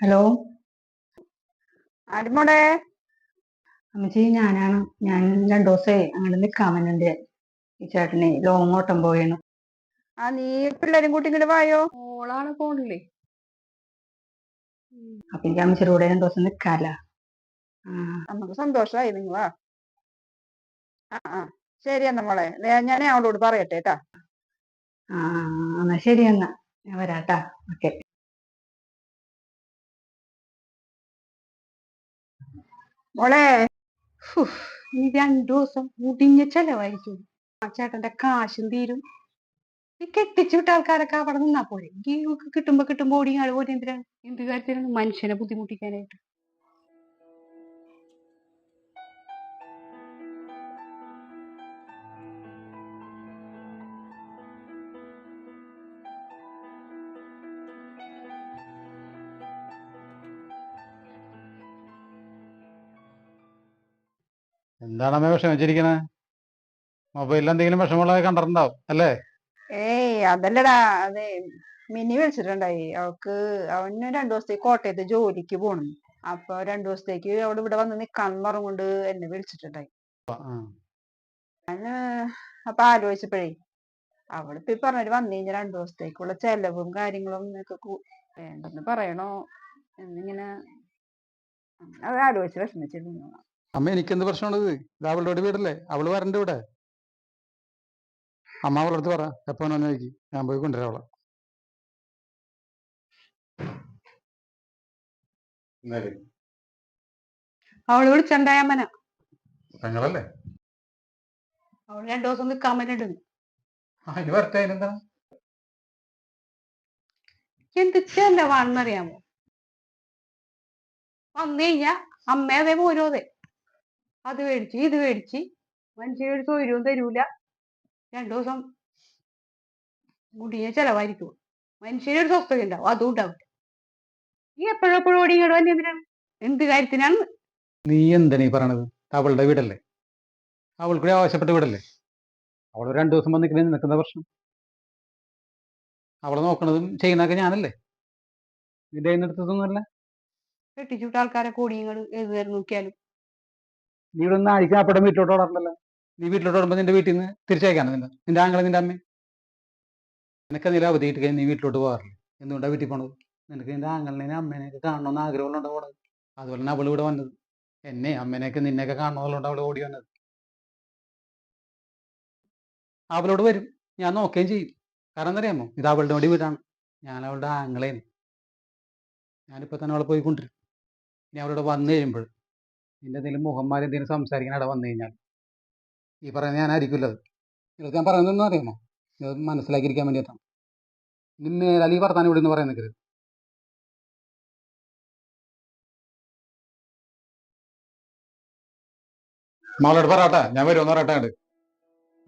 Hello ആരുമോടെ? അമ്മച്ചി ഞാനാണ്. ഞാൻ രണ്ടു ദിവസമായി അങ്ങോട്ട് നിൽക്കാൻ വന്നിട്ടുണ്ട് ഈ ചേട്ടനെ ലോങ് ഓട്ടം പോയാണ് ആ നീ പിള്ളേരും കൂട്ടി ഇങ്ങോട്ട് വായോ? ഓളാണ് ഫോണില്ലേ അപ്പൊ എനിക്ക് അമ്മച്ചിയുടെ കൂടെ രണ്ടു ദിവസം നിക്കാല. നമുക്ക് സന്തോഷമായി നിങ്ങൾ വാ. ആ ആ. ശരി എന്നാ മോളെ. ഞാൻ അവളോട് പറയട്ടെ കേട്ടാ ആ. എന്നാ ശരി എന്നാ. ഞാൻ വരാട്ടാ. ഓക്കെ. മോളെ. ഇനി രണ്ടു ദിവസം മുടിഞ്ഞ ചെലവായിരിക്കും. ആ ചേട്ടന്റെ കാശും തീരും. ഈ കെട്ടിച്ചു വിട്ട ആൾക്കാരൊക്കെ അവിടെ നിന്നാ പോലെ ഈ കിട്ടുമ്പോ കിട്ടുമ്പോ ആൾ പോലെ എന്തിനാണ് എന്ത് കാര്യത്തിനാണ് മനുഷ്യനെ ബുദ്ധിമുട്ടിക്കാനായിട്ട്? എന്താണ് അമ്മ വിഷമിച്ചിരിക്കണേ മൊബൈലിൽ എന്തെങ്കിലും വിഷമമുള്ളത് കണ്ടിട്ടുണ്ടാവും അല്ലേ? ഏയ് അതല്ലടാ അതെ മിനി വിളിച്ചിട്ടുണ്ടായി. അവൾക്ക് അവന് രണ്ടു ദിവസത്തേക്ക് കോട്ടയത്ത് ജോലിക്ക് പോണം അപ്പൊ രണ്ടു ദിവസത്തേക്ക് അവിടെ ഇവിടെ വന്ന് നിക്കാന്ന് പറഞ്ഞുകൊണ്ട് എന്നെ വിളിച്ചിട്ടുണ്ടായി. ഞാൻ അപ്പൊ ആലോചിച്ചപ്പോഴേ അവളിപ്പോ ഈ പറഞ്ഞൊരു വന്നു കഴിഞ്ഞാൽ രണ്ടു ദിവസത്തേക്കുള്ള ചെലവും കാര്യങ്ങളും ഒക്കെ വേണ്ടെന്ന് പറയണോ? എന്നിങ്ങനെ അത് ആലോചിച്ച് വിഷമിച്ചിരുന്നു. അമ്മ എനിക്കെന്ത് പ്രശ്നമുള്ളത് ഇത്? അവളുടെ വീടല്ലേ? അവൾ വരണ്ട ഇവിടെ. അമ്മ അവളുടെ അടുത്ത് പറ. എപ്പോ നോക്കി ചോദിക്കും. ഞാൻ പോയി കൊണ്ടുവരാം അവളെ. അവൾ വിളിച്ചുണ്ടായ അമ്മന പെങ്ങളല്ലേ? അവൾ രണ്ടു ദിവസം നിൽക്കാൻ പറ്റുന്നുണ്ട് അതിന് വരട്ടെ അതിനെന്താ? എന്ത് ചെലവാണെന്നറിയാമോ വന്നു കഴിഞ്ഞാ അമ്മ അതേ അതെ അത് മേടിച്ച് ഇത് മേടിച്ച്. മനുഷ്യൻ ഒരു തൊഴിലും തരൂല. രണ്ടു ദിവസം മുടിയ ചെലവായിരിക്കും. മനുഷ്യനൊരു സ്വസ്ഥത ഉണ്ടാവും. അതും ഉണ്ടാവില്ല. നീ എപ്പോഴും എപ്പോഴും ഓടി ഇങ്ങോട്ട് വന്നെ എന്തിനാണ്? എന്ത് കാര്യത്തിനാണ്? നീ എന്താണ് ഈ പറയണത്? അവളുടെ വീടല്ലേ? അവൾക്കൂടെ ആവശ്യപ്പെട്ട വീടല്ലേ? അവൾ രണ്ടു ദിവസം വന്ന് നിൽക്കുന്നത് നിൽക്കുന്ന പ്രശ്നം? അവളെ നോക്കണതും ചെയ്യുന്നതൊക്കെ ഞാനല്ലേ? നിന്റെ കയ്യിൽ നിന്ന് എടുത്തതൊന്നുമല്ല. കെട്ടിച്ചുവിട്ട ആൾക്കാരെ കൂടി ഇങ്ങോട്ട് ഏത് നേരം നോക്കിയാലും. നീ ഇവിടെ നിന്ന് അഴിക്കാൻ അപ്പടം വീട്ടിലോട്ട് ഓടാറുണ്ടല്ലോ. നീ വീട്ടിലോട്ട് ഓടുമ്പോൾ നിന്റെ വീട്ടിൽ നിന്ന്? തിരിച്ചയക്കാണ് നിന്റെ നിന്റെ ആങ്ങളെ നിന്റെ അമ്മ? നിനക്ക് നില അവധി കിട്ടി നീ വീട്ടിലോട്ട് പോകാറില്ല? എന്തുകൊണ്ടാണ് വീട്ടിൽ പോണത്? നിനക്ക് നിന്റെ ആങ്ങളിനെ അമ്മേനെയൊക്കെ കാണണമെന്ന് ആഗ്രഹമുള്ളതുകൊണ്ട് പോണത്. അതുപോലെ തന്നെ അവൾ ഇവിടെ വന്നത്. എന്നെ അമ്മേനെയൊക്കെ നിന്നെയൊക്കെ കാണണമെന്നുള്ളതുകൊണ്ട് അവൾ ഓടി വന്നത്. അവളോട് വരും. ഞാൻ നോക്കുകയും ചെയ്യും. കാരണം അറിയാമോ ഇത് അവളുടെ വേണ്ടി വീടാണ്. ഞാൻ അവളുടെ ആങ്ങളേന് ഞാനിപ്പോൾ തന്നെ അവളെ പോയിക്കൊണ്ടിരും ഇനി അവളോട് വന്നു കഴിയുമ്പോൾ നിന്റെ എന്തെങ്കിലും മുഖന്മാർ എന്തെങ്കിലും സംസാരിക്കാൻ അവിടെ വന്നു കഴിഞ്ഞാൽ ഈ പറയുന്നത് ഞാനായിരിക്കില്ല അത് നിങ്ങൾക്ക് ഞാൻ പറയുന്നതെന്ന് അറിയാമോ? ഇത് മനസ്സിലാക്കിയിരിക്കാൻ വേണ്ടിയിട്ടാണ് ഇനി മേലാൽ ഈ വർത്താനം ഇവിടെ നിന്ന് പറയാൻ നിൽക്കരുത് മകളോട് പറയട്ടെ ഞാൻ വരുമെന്ന് പറയട്ടെ അങ്ങോട്ട്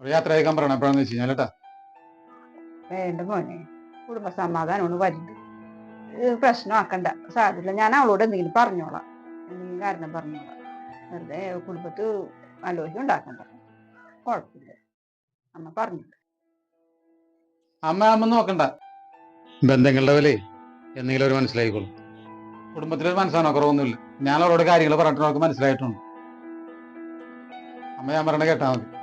യാത്ര അയക്കാൻ പറയണം എപ്പോഴാന്ന് വെച്ച് കഴിഞ്ഞാൽ കേട്ടാ. വേണ്ട മോനെ കുടുംബ സമാധാനമാണ് വലുത് പ്രശ്നമാക്കണ്ട സാധ്യത ഞാൻ അവളോട് എന്തെങ്കിലും പറഞ്ഞോളാം. എന്തെങ്കിലും കാരണം പറഞ്ഞോളാം. വെറുതെ കുടുംബത്ത് ആലോചന ഉണ്ടാക്കണ്ട കുഴപ്പമില്ല. അമ്മ പറഞ്ഞു. അമ്മ അമ്മ നോക്കണ്ട. ബന്ധങ്ങളുടെ വില എന്തെങ്കിലും ഒരു മനസ്സിലായിക്കോളും. കുടുംബത്തിലൊരു മനസ്സാണോ കുറവൊന്നുമില്ല ഞാൻ അവരോട് കാര്യങ്ങൾ പറഞ്ഞിട്ട് അവർക്ക് മനസ്സിലായിട്ടുണ്ട്. അമ്മ ഞാൻ പറഞ്ഞ കേട്ടാ മതി.